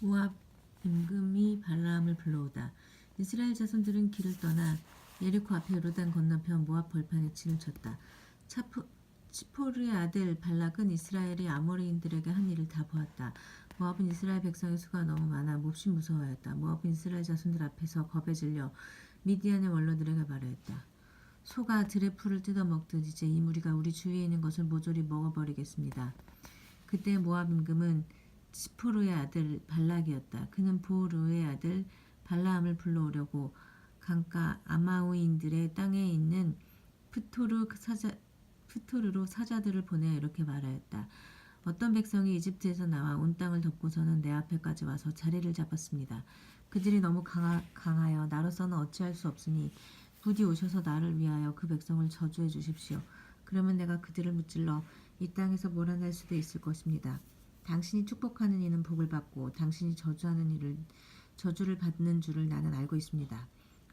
모압 임금이 발라함을 불러오다. 이스라엘 자손들은 길을 떠나 예리코 앞에 요르단 건너편 모압 벌판에 진을 쳤다. 차프, 치포르의 아들 발락은 이스라엘이 아모리인들에게 한 일을 다 보았다. 모압은 이스라엘 백성의 수가 너무 많아 몹시 무서워하였다. 모압은 이스라엘 자손들 앞에서 겁에 질려 미디안의 원로들에게 말하였다. 소가 들의 풀을 뜯어먹듯 이제 이 무리가 우리 주위에 있는 것을 모조리 먹어버리겠습니다. 그때 모압 임금은 시포르의 아들 발락이었다. 그는 보르의 아들 발라함을 불러오려고 강가 아마우인들의 땅에 있는 프토르 사자 프토르로 사자들을 보내 이렇게 말하였다. 어떤 백성이 이집트에서 나와 온 땅을 덮고서는 내 앞에까지 와서 자리를 잡았습니다. 그들이 너무 강하, 강하여 나로서는 어찌할 수 없으니 부디 오셔서 나를 위하여 그 백성을 저주해 주십시오. 그러면 내가 그들을 무찔러 이 땅에서 몰아낼 수도 있을 것입니다. 당신이 축복하는 이는 복을 받고 당신이 저주하는 이를 저주를 받는 줄을 나는 알고 있습니다.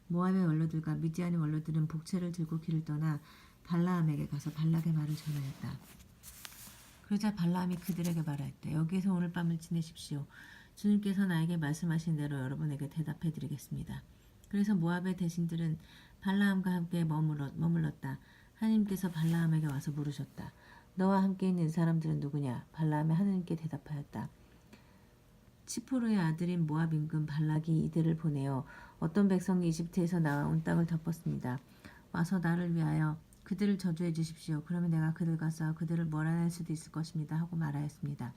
모압의 원로들과 미디안의 원로들은 복채를 들고 길을 떠나 발라함에게 가서 발락의 말을 전하였다. 그러자 발라함이 그들에게 말하였다. 여기에서 오늘 밤을 지내십시오. 주님께서 나에게 말씀하신 대로 여러분에게 대답해 드리겠습니다. 그래서 모압의 대신들은 발라함과 함께 머물렀, 머물렀다. 하나님께서 발라함에게 와서 물으셨다. 너와 함께 있는 사람들은 누구냐? 발라함이 하나님께 대답하였다. 치포르의 아들인 모압 임금 발락이 이들을 보내어 어떤 백성이 이집트에서 나와 온 땅을 덮었습니다. 와서 나를 위하여 그들을 저주해 주십시오. 그러면 내가 그들과 싸워 그들을 몰아낼 수도 있을 것입니다. 하고 말하였습니다.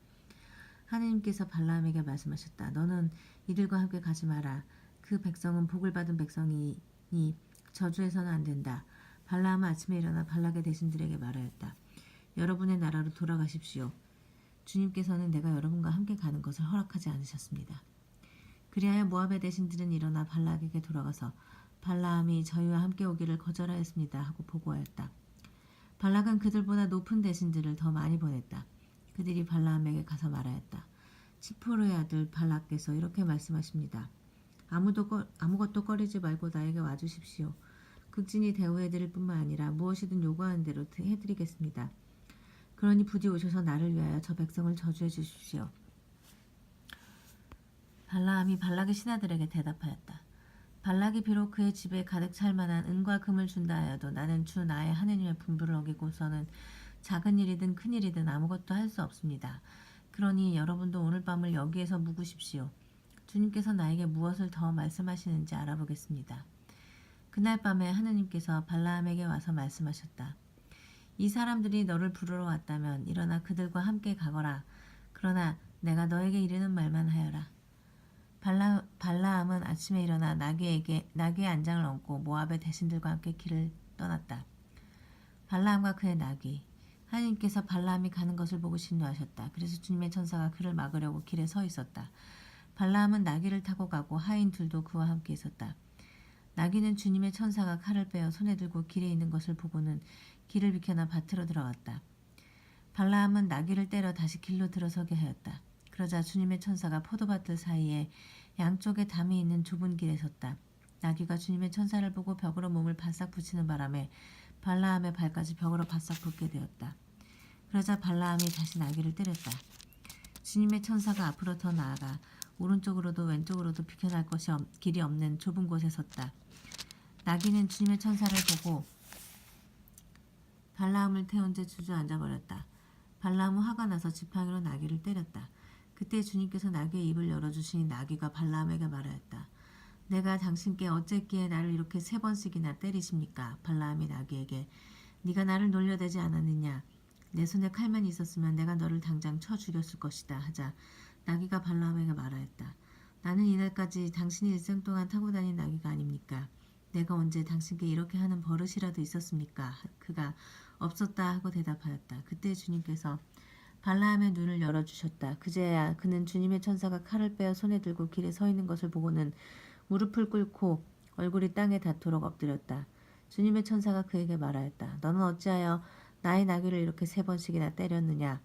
하나님께서 발라함에게 말씀하셨다. 너는 이들과 함께 가지 마라. 그 백성은 복을 받은 백성이니 저주해서는 안 된다. 발라함은 아침에 일어나 발락의 대신들에게 말하였다. 여러분의 나라로 돌아가십시오. 주님께서는 내가 여러분과 함께 가는 것을 허락하지 않으셨습니다. 그리하여 모압의 대신들은 일어나 발락에게 돌아가서 발라함이 저희와 함께 오기를 거절하였습니다 하고 보고하였다. 발락은 그들보다 높은 대신들을 더 많이 보냈다. 그들이 발라함에게 가서 말하였다. 치포르의 아들 발락께서 이렇게 말씀하십니다. 아무도 꺼, 아무것도 꺼리지 말고 나에게 와주십시오. 극진히 대우해드릴 뿐만 아니라 무엇이든 요구하는 대로 해드리겠습니다. 그러니 부디 오셔서 나를 위하여 저 백성을 저주해 주십시오. 발라함이 발락의 신하들에게 대답하였다. 발락이 비록 그의 집에 가득 찰 만한 은과 금을 준다 하여도 나는 주 나의 하느님의 분부를 어기고서는 작은 일이든 큰 일이든 아무것도 할 수 없습니다. 그러니 여러분도 오늘 밤을 여기에서 묵으십시오. 주님께서 나에게 무엇을 더 말씀하시는지 알아보겠습니다. 그날 밤에 하느님께서 발라함에게 와서 말씀하셨다. 이 사람들이 너를 부르러 왔다면 일어나 그들과 함께 가거라. 그러나 내가 너에게 이르는 말만 하여라. 발라, 발라함은 아침에 일어나 나귀에게 나귀의 안장을 얹고 모압의 대신들과 함께 길을 떠났다. 발라함과 그의 나귀 하나님께서 발라함이 가는 것을 보고 신뢰하셨다. 그래서 주님의 천사가 그를 막으려고 길에 서 있었다. 발라함은 나귀를 타고 가고 하인 둘도 그와 함께 있었다. 나귀는 주님의 천사가 칼을 빼어 손에 들고 길에 있는 것을 보고는 길을 비켜나 밭으로 들어갔다. 발라함은 나귀를 때려 다시 길로 들어서게 하였다. 그러자 주님의 천사가 포도밭들 사이에 양쪽에 담이 있는 좁은 길에 섰다. 나귀가 주님의 천사를 보고 벽으로 몸을 바싹 붙이는 바람에 발라함의 발까지 벽으로 바싹 붙게 되었다. 그러자 발라함이 다시 나귀를 때렸다. 주님의 천사가 앞으로 더 나아가 오른쪽으로도 왼쪽으로도 비켜날 것이 없, 길이 없는 좁은 곳에 섰다. 나귀는 주님의 천사를 보고 발라함을 태운 채 주저앉아 버렸다. 발라함은 화가 나서 지팡이로 나귀를 때렸다. 그때 주님께서 나귀의 입을 열어주시니 나귀가 발라함에게 말하였다. 내가 당신께 어쨌기에 나를 이렇게 세 번씩이나 때리십니까? 발라함이 나귀에게 네가 나를 놀려대지 않았느냐? 내 손에 칼만 있었으면 내가 너를 당장 쳐 죽였을 것이다 하자 나귀가 발라함에게 말하였다. 나는 이날까지 당신이 일생 동안 타고 다닌 나귀가 아닙니까? 내가 언제 당신께 이렇게 하는 버릇이라도 있었습니까? 그가 없었다 하고 대답하였다. 그때 주님께서 발라함의 눈을 열어주셨다. 그제야 그는 주님의 천사가 칼을 빼어 손에 들고 길에 서 있는 것을 보고는 무릎을 꿇고 얼굴이 땅에 닿도록 엎드렸다. 주님의 천사가 그에게 말하였다. 너는 어찌하여 나의 나귀를 이렇게 세 번씩이나 때렸느냐?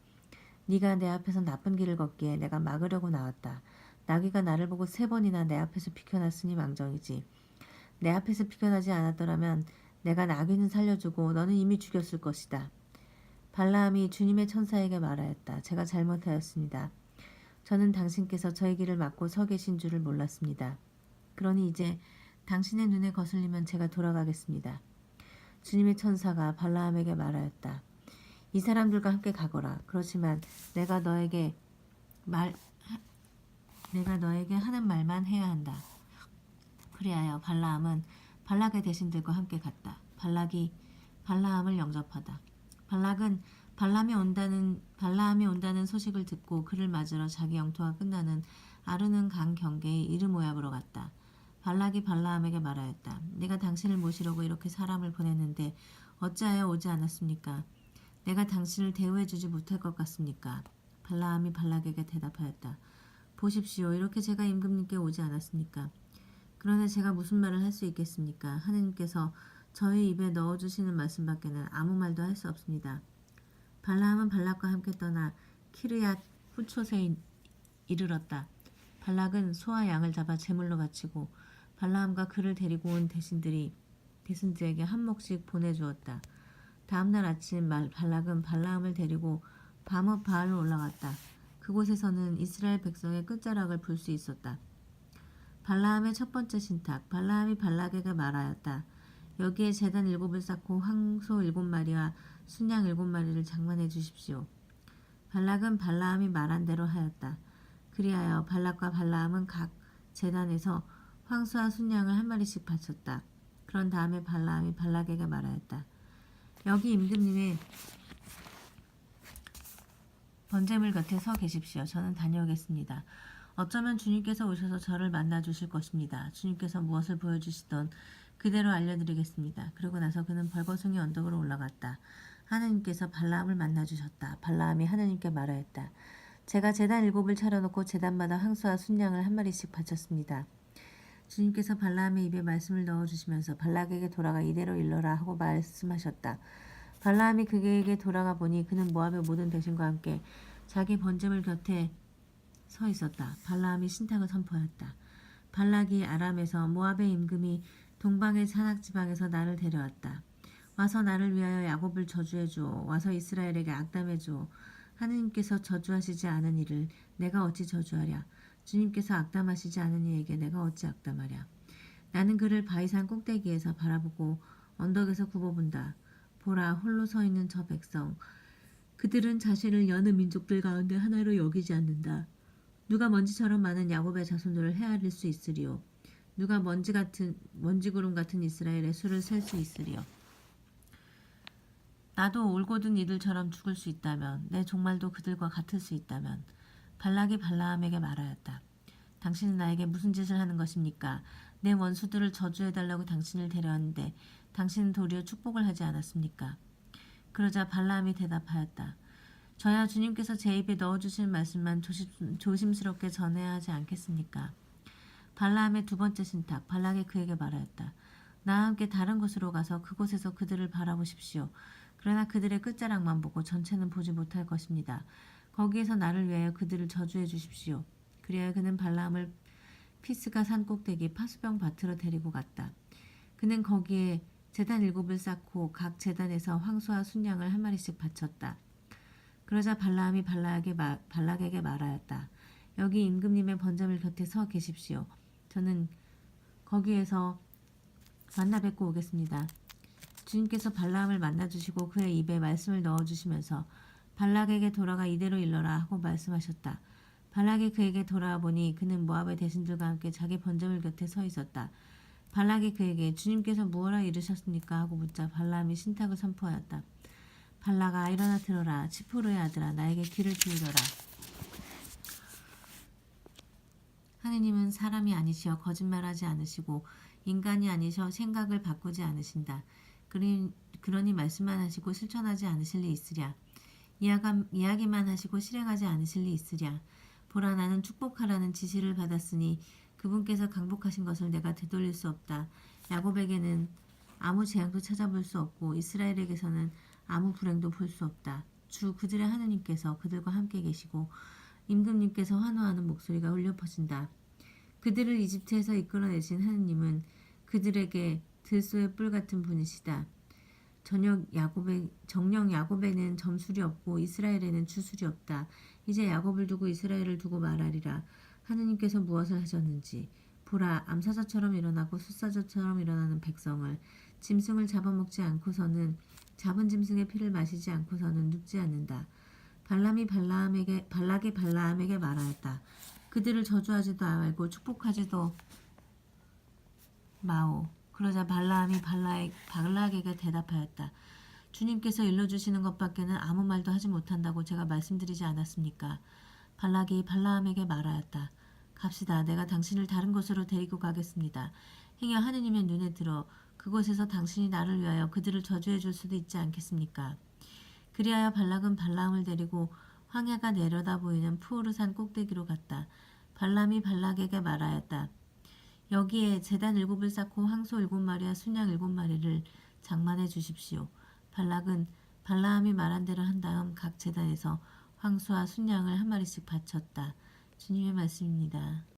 네가 내 앞에서 나쁜 길을 걷기에 내가 막으려고 나왔다. 나귀가 나를 보고 세 번이나 내 앞에서 비켜났으니 망정이지. 내 앞에서 비켜나지 않았더라면 내가 나귀는 살려주고 너는 이미 죽였을 것이다. 발라함이 주님의 천사에게 말하였다. 제가 잘못하였습니다. 저는 당신께서 저의 길을 막고 서 계신 줄을 몰랐습니다. 그러니 이제 당신의 눈에 거슬리면 제가 돌아가겠습니다. 주님의 천사가 발라함에게 말하였다. 이 사람들과 함께 가거라. 그렇지만 내가 너에게 말 내가 너에게 하는 말만 해야 한다. 그리하여 발라함은 발락의 대신들과 함께 갔다. 발락이 발라함을 영접하다. 발락은 발람이 온다는 발라함이 온다는 소식을 듣고 그를 맞으러 자기 영토가 끝나는 아르는 강 경계의 이르모압으로 갔다. 발락이 발라함에게 말하였다. 내가 당신을 모시려고 이렇게 사람을 보냈는데 어찌하여 오지 않았습니까? 내가 당신을 대우해주지 못할 것 같습니까? 발라함이 발락에게 대답하였다. 보십시오. 이렇게 제가 임금님께 오지 않았습니까? 그러나 제가 무슨 말을 할 수 있겠습니까? 하느님께서 저의 입에 넣어주시는 말씀밖에는 아무 말도 할 수 없습니다. 발라함은 발락과 함께 떠나 키르얏 후초세에 이르렀다. 발락은 소와 양을 잡아 제물로 바치고 발라함과 그를 데리고 온 대신들이 대신들에게 한 몫씩 보내주었다. 다음 날 아침 말 발락은 발라함을 데리고 밤업 바알로 올라갔다. 그곳에서는 이스라엘 백성의 끝자락을 볼 수 있었다. 발라함의 첫 번째 신탁 발라함이 발락에게 말하였다. 여기에 재단 일곱을 쌓고 황소 일곱 마리와 순양 일곱 마리를 장만해 주십시오. 발락은 발라함이 말한 대로 하였다. 그리하여 발락과 발라함은 각 재단에서 황소와 순양을 한 마리씩 바쳤다. 그런 다음에 발라함이 발락에게 말하였다. 여기 임금님의 번제물 곁에 서 계십시오. 저는 다녀오겠습니다. 어쩌면 주님께서 오셔서 저를 만나 주실 것입니다. 주님께서 무엇을 보여주시던 그대로 알려드리겠습니다. 그러고 나서 그는 벌거숭이 언덕으로 올라갔다. 하느님께서 발라함을 만나 주셨다. 발라함이 하느님께 말하였다. 제가 재단 일곱을 차려놓고 재단마다 황소와 순양을 한 마리씩 바쳤습니다. 주님께서 발라함의 입에 말씀을 넣어주시면서 발락에게 돌아가 이대로 일러라 하고 말씀하셨다. 발라함이 그에게 돌아가 보니 그는 모압의 모든 대신과 함께 자기 번제물 곁에 서 있었다. 발라함이 신탁을 선포하였다. 발락이 아람에서 모압의 임금이 동방의 산악 지방에서 나를 데려왔다. 와서 나를 위하여 야곱을 저주해 주오. 와서 이스라엘에게 악담해 주오. 하느님께서 저주하시지 않은 이를 내가 어찌 저주하랴? 주님께서 악담하시지 않은 이에게 내가 어찌 악담하랴? 나는 그를 바위산 꼭대기에서 바라보고 언덕에서 굽어본다. 보라 홀로 서 있는 저 백성. 그들은 자신을 여느 민족들 가운데 하나로 여기지 않는다. 누가 먼지처럼 많은 야곱의 자손들을 헤아릴 수 있으리요. 누가 먼지 같은 먼지 구름 같은 이스라엘의 수를 셀 수 있으리요. 나도 올곧은 이들처럼 죽을 수 있다면 내 종말도 그들과 같을 수 있다면 발락이 발라함에게 말하였다. 당신은 나에게 무슨 짓을 하는 것입니까? 내 원수들을 저주해달라고 당신을 데려왔는데 당신은 도리어 축복을 하지 않았습니까? 그러자 발라함이 대답하였다. 저야 주님께서 제 입에 넣어주신 말씀만 조심, 조심스럽게 전해야 하지 않겠습니까? 발라함의 두 번째 신탁, 발락이 그에게 말하였다. 나와 함께 다른 곳으로 가서 그곳에서 그들을 바라보십시오. 그러나 그들의 끝자락만 보고 전체는 보지 못할 것입니다. 거기에서 나를 위하여 그들을 저주해 주십시오. 그리하여 그는 발라함을 피스가 산 꼭대기 파수병 밭으로 데리고 갔다. 그는 거기에 재단 일곱을 쌓고 각 재단에서 황소와 순양을 한 마리씩 바쳤다. 그러자 발라함이 발락에게, 마, 발락에게 말하였다. 여기 임금님의 번점을 곁에 서 계십시오. 저는 거기에서 만나 뵙고 오겠습니다. 주님께서 발라함을 만나 주시고 그의 입에 말씀을 넣어 주시면서 발락에게 돌아가 이대로 일러라 하고 말씀하셨다. 발락이 그에게 돌아와 보니 그는 모압의 대신들과 함께 자기 번점을 곁에 서 있었다. 발락이 그에게 주님께서 무엇라 이르셨습니까? 하고 묻자 발람이 신탁을 선포하였다. 발락아 일어나 들어라 치포르의 아들아 나에게 귀를 기울여라. 하느님은 사람이 아니시여 거짓말하지 않으시고 인간이 아니셔 생각을 바꾸지 않으신다. 그러니 말씀만 하시고 실천하지 않으실 리 있으랴. 이야가, 이야기만 하시고 실행하지 않으실 리 있으랴. 보라 나는 축복하라는 지시를 받았으니 그분께서 강복하신 것을 내가 되돌릴 수 없다. 야곱에게는 아무 재앙도 찾아볼 수 없고 이스라엘에게서는 아무 불행도 볼 수 없다. 주 그들의 하느님께서 그들과 함께 계시고 임금님께서 환호하는 목소리가 울려 퍼진다. 그들을 이집트에서 이끌어내신 하느님은 그들에게 들소의 뿔 같은 분이시다. 저녁 야곱의 정령 야곱에는 점술이 없고 이스라엘에는 주술이 없다. 이제 야곱을 두고 이스라엘을 두고 말하리라. 하느님께서 무엇을 하셨는지 보라 암사자처럼 일어나고 숫사자처럼 일어나는 백성을 짐승을 잡아먹지 않고서는 잡은 짐승의 피를 마시지 않고서는 눕지 않는다. 발람이 발라함에게 발락이 발라함에게 말하였다. 그들을 저주하지도 말고 축복하지도 마오. 그러자 발라함이 발라에, 발락에게 대답하였다. 주님께서 일러주시는 것밖에는 아무 말도 하지 못한다고 제가 말씀드리지 않았습니까? 발락이 발라함에게 말하였다. 갑시다. 내가 당신을 다른 곳으로 데리고 가겠습니다. 행여 하느님의 눈에 들어 그곳에서 당신이 나를 위하여 그들을 저주해 줄 수도 있지 않겠습니까? 그리하여 발락은 발라함을 데리고 황야가 내려다 보이는 푸오르산 꼭대기로 갔다. 발람이 발락에게 말하였다. 여기에 재단 일곱을 쌓고 황소 일곱 마리와 순양 일곱 마리를 장만해 주십시오. 발락은 발라함이 말한 대로 한 다음 각 재단에서 황소와 순양을 한 마리씩 바쳤다. 주님의 말씀입니다.